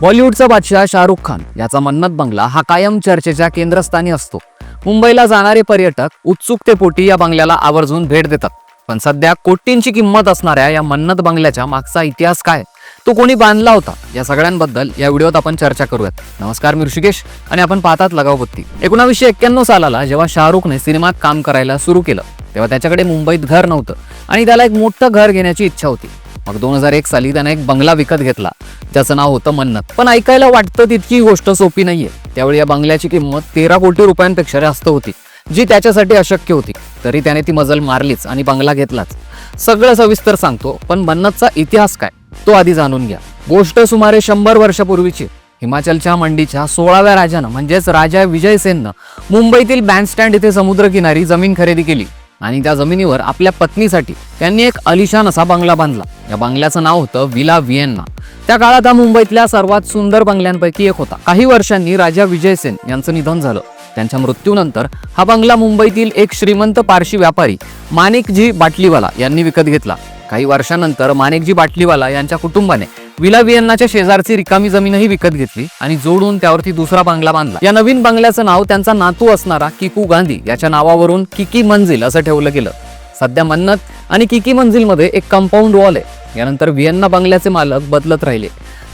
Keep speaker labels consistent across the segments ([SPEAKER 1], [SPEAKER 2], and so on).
[SPEAKER 1] बॉलिवूडचा बादशाह शाहरुख खान याचा मन्नत बंगला हा कायम चर्चेच्या केंद्रस्थानी असतो. मुंबईला जाणारे पर्यटक उत्सुकतेपोटी या बंगल्याला आवर्जून भेट देतात. पण सध्या कोटींची किंमत असणाऱ्या या मन्नत बंगल्याच्या मागचा इतिहास काय? तो कोणी बांधला होता? या सगळ्यांबद्दल या व्हिडिओत आपण चर्चा करूयात. नमस्कार मी ऋषिकेश आणि आपण पाहतात लगावबत्ती एकोणावीसशे एक्क्याण्णव सालाला जेव्हा शाहरुखने सिनेमात काम करायला सुरू केलं तेव्हा त्याच्याकडे मुंबईत घर नव्हतं आणि त्याला एक मोठं घर घेण्याची इच्छा होती. मग दोन हजार एक साली त्याने एक बंगला विकत घेतला ज्याचं नाव होतं मन्नत. पण ऐकायला वाटतं तितकी गोष्ट सोपी नाहीये. त्यावेळी या बंगल्याची किंमत तेरा कोटी रुपयांपेक्षा जास्त होती जी त्याच्यासाठी अशक्य होती. तरी त्याने ती मजल मारलीच आणि बंगला घेतलाच. सगळं सविस्तर सांगतो पण मन्नतचा इतिहास काय तो आधी जाणून घ्या. गोष्ट सुमारे शंभर वर्षापूर्वीची. हिमाचलच्या मंडीच्या सोळाव्या राजानं म्हणजेच राजा विजयसेननं मुंबईतील बँडस्टँड इथे समुद्रकिनारी जमीन खरेदी केली. आणि त्या जमिनीवर आपल्या पत्नीसाठी त्यांनी एक अलिशान असा बंगला बांधला. या बंगल्याचं नाव होतं विला व्हिएन्ना. त्या काळात हा मुंबईतल्या सर्वात सुंदर बंगल्यांपैकी एक होता. काही वर्षांनी राजा विजयसेन यांचं निधन झालं. त्यांच्या मृत्यूनंतर हा बंगला मुंबईतील एक श्रीमंत पारशी व्यापारी माणिकजी बाटलीवाला यांनी विकत घेतला. काही वर्षानंतर माणिकजी बाटलीवाला यांच्या कुटुंबाने विलावियन्नाच्या शेजारची रिकामी जमीनही विकत घेतली आणि जोडून त्यावरती दुसरा बंगला बांधला. या नवीन बंगल्याचं नाव त्यांचा नातू असणारा किकू गांधी याच्या नावावरून किकी मंजिल असं ठेवलं गेलं. सध्या मन्नत आणि किकी मंजिलमध्ये एक कंपाऊंड वॉल आहे. यानंतर व्हिएन्ना बंगल्याचे मालक बदलत राहिले.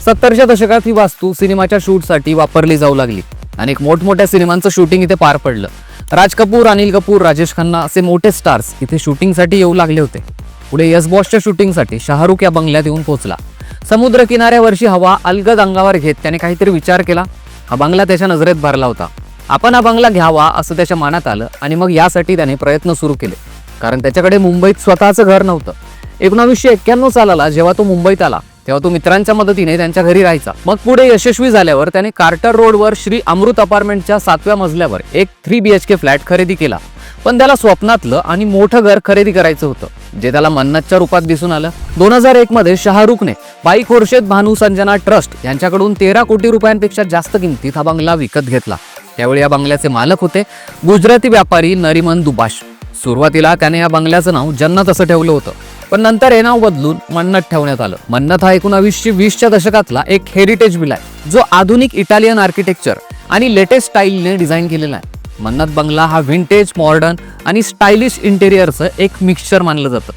[SPEAKER 1] सत्तरच्या दशकात ही वास्तू सिनेमाच्या शूटसाठी वापरली जाऊ लागली अनेक मोठमोठ्या सिनेमांचं शूटिंग इथे पार पडलं. राज कपूर अनिल कपूर राजेश खन्ना असे मोठे स्टार्स इथे शूटिंगसाठी येऊ लागले होते. पुढे यस बॉसच्या शूटिंगसाठी शाहरुख या बंगल्यात येऊन पोहोचला. समुद्र किनाऱ्यावरची हवा अलगद अंगावर घेत त्याने काहीतरी विचार केला. हा बंगला त्याच्या नजरेत भरला होता. आपण हा बंगला घ्यावा असं त्याच्या मनात आलं आणि मग यासाठी त्याने प्रयत्न सुरू केले. कारण त्याच्याकडे मुंबईत स्वतःचं घर नव्हतं. एकोणावीसशे एक्क्याण्णव सालाला जेव्हा तो मुंबईत आला तेव्हा तो मित्रांच्या मदतीने त्यांच्या घरी राहायचा. मग पुढे यशस्वी झाल्यावर त्याने कार्टर रोडवर श्री अमृत अपार्टमेंटच्या सातव्या मजल्यावर एक three B H K flat खरेदी केला. पण त्याला स्वप्नातलं आणि मोठं घर खरेदी करायचं होतं जे त्याला मन्नतच्या रूपात दिसून आलं. दोन हजार एक मध्ये शाहरुखने बाई खोर्शेद भानू संजना ट्रस्ट यांच्याकडून तेरा कोटी रुपयांपेक्षा जास्त किमतीत हा बंगला विकत घेतला. त्यावेळी या बंगल्याचे मालक होते गुजराती व्यापारी नरिमन दुबाश. सुरुवातीला त्याने या बंगल्याचं नाव जन्नत असं ठेवलं होतं पण नंतर हे नाव बदलून मन्नत ठेवण्यात आलं. मन्नत हा एकोणावीसशे वीसच्या दशकातला एक हेरिटेज विला आहे जो आधुनिक इटालियन आर्किटेक्चर आणि लेटेस्ट स्टाईलने डिझाईन केलेला आहे. मन्नत बंगला हा व्हिंटेज मॉडर्न आणि स्टायलिश इंटेरियरचं एक मिक्सचर मानलं जातं.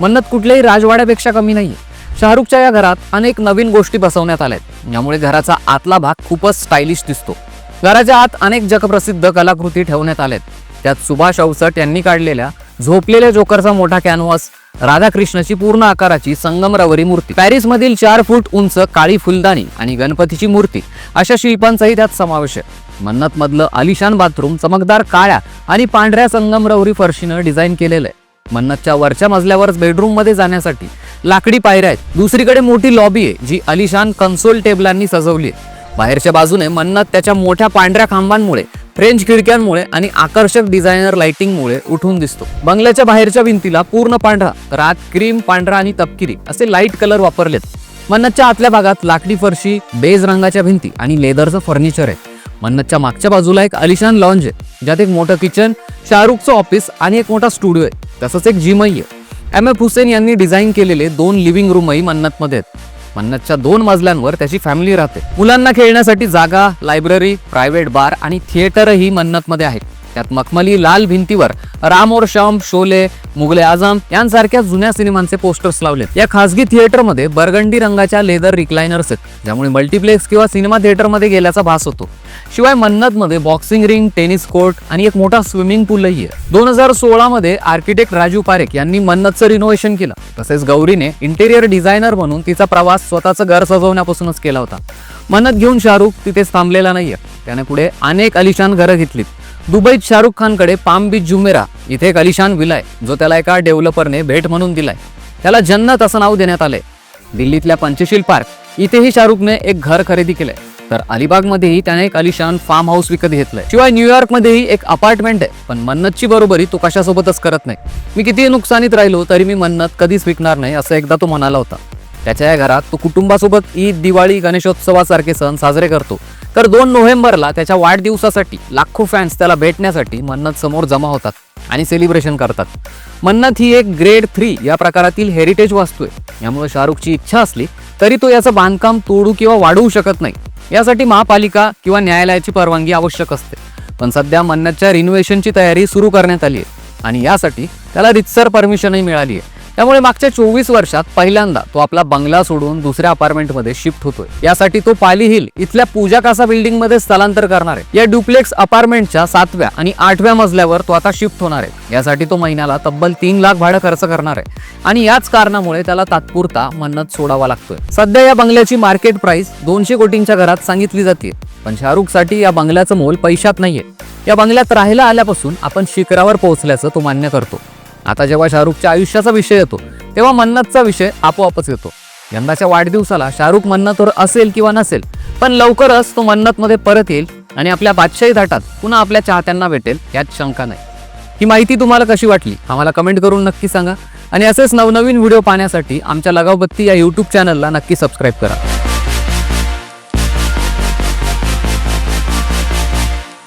[SPEAKER 1] मन्नत कुठल्याही राजवाड्यापेक्षा कमी नाही शाहरुखच्या या घरात अनेक नवीन गोष्टी बसवण्यात आल्या आहेत यामुळे घराचा आतला भाग खूपच स्टायलिश दिसतो. घराच्या आत अनेक जगप्रसिद्ध कलाकृती ठेवण्यात आल्या आहेत त्यात सुभाष अवसट यांनी काढलेल्या झोपलेल्या जोकरचा मोठा कॅनव्हास राधाकृष्णाची पूर्ण आकाराची संगमरवरी मूर्ती पॅरिसमधील चार फूट उंच काळी फुलदाणी आणि गणपतीची मूर्ती अशा शिल्पांचाही त्यात समावेश आहे. मन्नत मधलं आलिशान बाथरूम चमकदार काळ्या आणि पांढऱ्या संगमरवरी फरशीनं डिझाईन केलेलं आहे. मन्नतच्या वरच्या मजल्यावरच बेडरूममध्ये जाण्यासाठी लाकडी पायऱ्या आहेत. दुसरीकडे मोठी लॉबी आहे जी अलिशान कन्सोल टेबलांनी सजवली आहे. बाहेरच्या बाजूने मन्नत त्याच्या मोठ्या पांढऱ्या खांबांमुळे फ्रेंच खिडक्यांमुळे आणि आकर्षक डिझायनर लाइटिंगमुळे उठून दिसतो. बंगल्याच्या बाहेरच्या भिंतीला पूर्ण पांढरा तर आत क्रीम पांढरा आणि तपकिरी असे लाइट कलर वापरलेत. मन्नतच्या आतल्या भागात लाकडी फरशी बेज रंगाच्या भिंती आणि लेदरचं फर्निचर आहे. मन्नतच्या मागच्या बाजूला एक अलिशान लॉन्ज आहे ज्यात एक मोठं किचन शाहरुखचं ऑफिस आणि एक मोठा स्टुडिओ आहे. तसंच एक जिमही आहे. एम एफ हुसेन यांनी डिझाईन केलेले दोन लिव्हिंग रूमही मन्नतमध्ये आहेत. मन्नतच्या दोन मजल्यांवर त्याची फॅमिली राहते. मुलांना खेळण्यासाठी जागा लायब्ररी प्रायव्हेट बार आणि थिएटरही मन्नतमध्ये आहेत. त्यात मखमली लाल भिंतीवर राम और श्याम शोले मुगले आझम यांसारख्या जुन्या सिनेमांचे पोस्टर्स लावलेत. या खासगी थिएटरमध्ये बर्गंडी रंगाच्या लेदर रिक्लायनर्स आहेत ज्यामुळे मल्टिप्लेक्स किंवा सिनेमा थिएटरमध्ये गेल्याचा भास होतो. शिवाय मन्नतमध्ये बॉक्सिंग रिंग टेनिस कोर्ट आणि एक मोठा स्विमिंग पूलही आहे. दोन हजार सोळामध्ये आर्किटेक्ट राजू पारेख यांनी मन्नतचं रिनोव्हेशन केलं. तसेच गौरीने इंटेरियर डिझायनर म्हणून तिचा प्रवास स्वतःचं घर सजवण्यापासूनच केला होता. मन्नत घेऊन शाहरुख तिथेच थांबलेला नाहीये. त्याने पुढे अनेक अलिशान घरं घेतलीत. दुबईत शाहरुख खानकडे पाम बीच जुमेरा. इथे एक अलिशान विला आहे जो त्याला एका डेव्हलपरने भेट म्हणून दिलाय. त्याला जन्नत असं नाव देण्यात आलंय. दिल्लीतल्या पंचशील पार्क इथेही शाहरुखने एक घर खरेदी केलंय. तर अलिबागमध्येही त्याने एक अलिशान फार्म हाऊस विकत घेतलंय. शिवाय न्यूयॉर्कमध्येही एक अपार्टमेंट आहे पण मन्नतची बरोबरी तो कशासोबतच करत नाही. मी कितीही नुकसानीत राहिलो तरी मी मन्नत कधीच विकणार नाही असं एकदा तो म्हणाला होता. त्याच्या या घरात तो कुटुंबासोबत ईद दिवाळी गणेशोत्सवासारखे सण साजरे करतो. तर दोन नोव्हेंबरला त्याच्या वाढदिवसासाठी लाखो फॅन्स त्याला भेटण्यासाठी मन्नत समोर जमा होतात आणि सेलिब्रेशन करतात. मन्नत ही एक ग्रेड थ्री या प्रकारातील हेरिटेज वास्तू आहे. यामुळे शाहरुखची इच्छा असली तरी तो याचं बांधकाम तोडू किंवा वाढवू शकत नाही. यासाठी महापालिका किंवा न्यायालयाची परवानगी आवश्यक असते. पण सध्या मन्नतच्या रिनोव्हेशनची तयारी सुरू करण्यात आली आहे. आणि यासाठी त्याला रितसर परमिशनही मिळाली आहे. त्यामुळे मागच्या चोवीस वर्षात पहिल्यांदा तो आपला बंगला सोडून दुसऱ्या अपार्टमेंटमध्ये शिफ्ट होतोय. यासाठी तो पाली हिल इथल्या पूजा कासा बिल्डिंगमध्ये स्थलांतर करणार आहे. या डुप्लेक्स अपार्टमेंटच्या सातव्या आणि आठव्या मजल्यावर तो आता शिफ्ट होणार आहे. यासाठी तो महिन्याला तब्बल तीन लाख भाडं खर्च करणार आहे. आणि याच कारणामुळे त्याला तात्पुरता मन्नत सोडावा लागतोय. सध्या या बंगल्याची मार्केट प्राइस दोनशे कोटींच्या घरात सांगितली जाते. पण शाहरुखसाठी या बंगल्याचं मोल पैशात नाहीये. या बंगल्यात राहायला आल्यापासून आपण शिखरावर पोहोचल्याचं तो मान्य करतो. आता जेव्हा शाहरुखच्या आयुष्याचा विषय येतो तेव्हा मन्नतचा विषय आपोआपच येतो. यंदाच्या वाढदिवसाला शाहरुख मन्नतवर असेल किंवा नसेल पण लवकरच तो मन्नतमध्ये परत येईल आणि आपल्या बादशाही थाटात पुन्हा आपल्या चाहत्यांना भेटेल यात शंका नाही. ही माहिती तुम्हाला कशी वाटली आम्हाला कमेंट करून नक्की सांगा. आणि असेच नवनवीन व्हिडिओ पाहण्यासाठी आमच्या लगावबत्ती या यूट्यूब चॅनलला नक्की सबस्क्राईब करा.